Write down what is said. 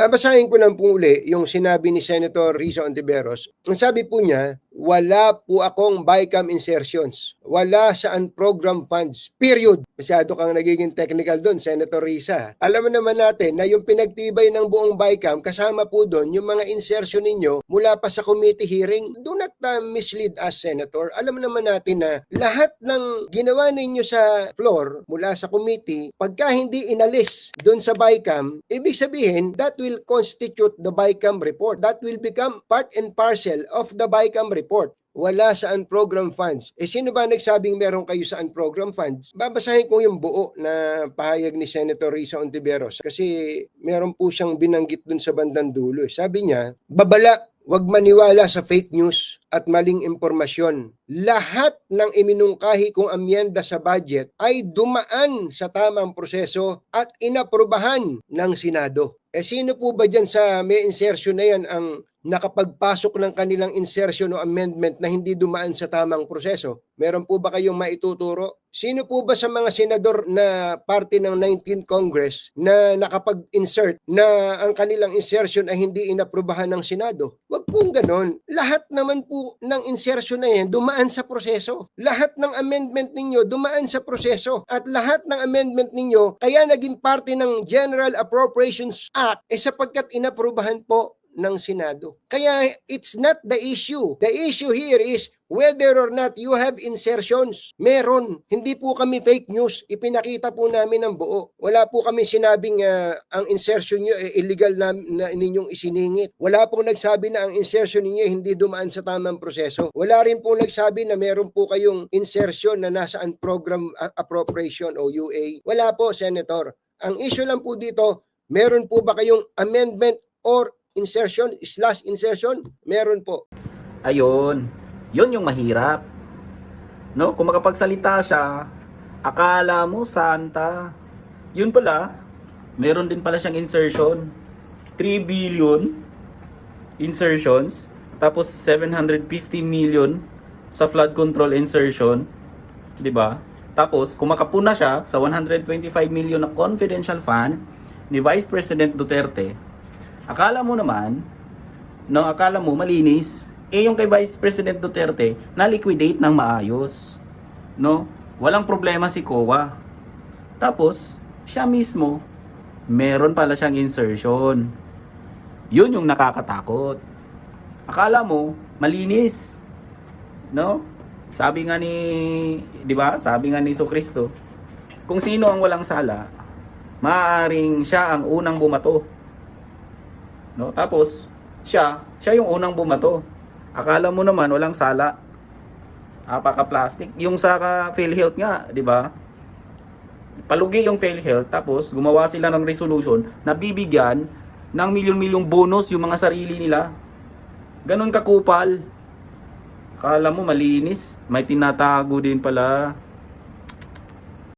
Babasahin ko lang po uli yung sinabi ni Senator Risa Ontiveros. Ang sabi po niya, wala po akong BICAM insertions. Wala sa program funds. Period. Masyado kang nagiging technical doon, Senator Risa. Alam naman natin na yung pinagtibay ng buong BICAM, kasama po doon yung mga insertion ninyo mula pa sa committee hearing. Do not uh, mislead us, Senator. Alam naman natin na lahat ng ginawa ninyo sa floor mula sa committee, pagka hindi inalis doon sa BICAM, ibig sabihin, that will constitute the BICAM report. That will become part and parcel of the BICAM report. Wala sa unprogram funds. Eh sino ba nagsabing meron kayo sa unprogram funds? Babasahin ko yung buo na pahayag ni Senator Risa Ontiveros kasi meron po siyang binanggit dun sa bandang dulo. eh. Sabi niya, babala, Huwag maniwala sa fake news at maling impormasyon. Lahat ng iminungkahi kong amyenda sa budget ay dumaan sa tamang proseso at inaprubahan ng Senado. Eh sino po ba dyan sa may insertion na yan ang nakapagpasok ng kanilang insertion o amendment na hindi dumaan sa tamang proseso? Meron po ba kayong maituturo? Sino po ba sa mga senador na parte ng 19th Congress na nakapag-insert na ang kanilang insertion ay hindi inaprubahan ng Senado? Huwag pong ganon. Lahat naman po ng insertion na yan dumaan sa proseso. Lahat ng amendment ninyo dumaan sa proseso. At lahat ng amendment ninyo kaya naging parte ng General Appropriations Act eh sapagkat inaprubahan po ng Senado. Kaya it's not the issue. The issue here is whether or not you have insertions. Meron. Hindi po kami fake news. Ipinakita po namin ang buo. Wala po kami sinabing ah, ang insertion nyo eh, illegal na, na ninyong isiningit. Wala pong nagsabi na ang insertion ninyo hindi dumaan sa tamang proseso. Wala rin po nagsabi na meron po kayong insertion na nasaan program appropriation o UA. Wala po, Senator. Ang issue lang po dito, meron po ba kayong amendment or insertion slash insertion? Meron po. Ayun. Yun yung mahirap. No? Kung makapagsalita siya, akala mo santa. Yun pala, meron din pala siyang insertion. 3 billion insertions. Tapos 750 million sa flood control insertion. 'Di ba? Tapos, kumakapuna siya sa 125 million na confidential fund ni Vice President Duterte. Akala mo naman, no, akala mo malinis, eh yung kay Vice President Duterte na liquidate ng maayos. No? Walang problema si COA. Tapos, siya mismo, meron pala siyang insertion. Yun yung nakakatakot. Akala mo, malinis. No? Sabi nga ni, 'di ba? Sabi nga ni Kristo, kung sino ang walang sala, maaaring siya ang unang bumato. No? Tapos siya, siya yung unang bumato. Akala mo naman walang sala. Apaka-plastic. Yung sa PhilHealth nga, 'di ba? Palugi yung PhilHealth tapos gumawa sila ng resolution na bibigyan ng milyon-milyong bonus yung mga sarili nila. Ganon kakupal. Akala mo malinis, may tinatago din pala.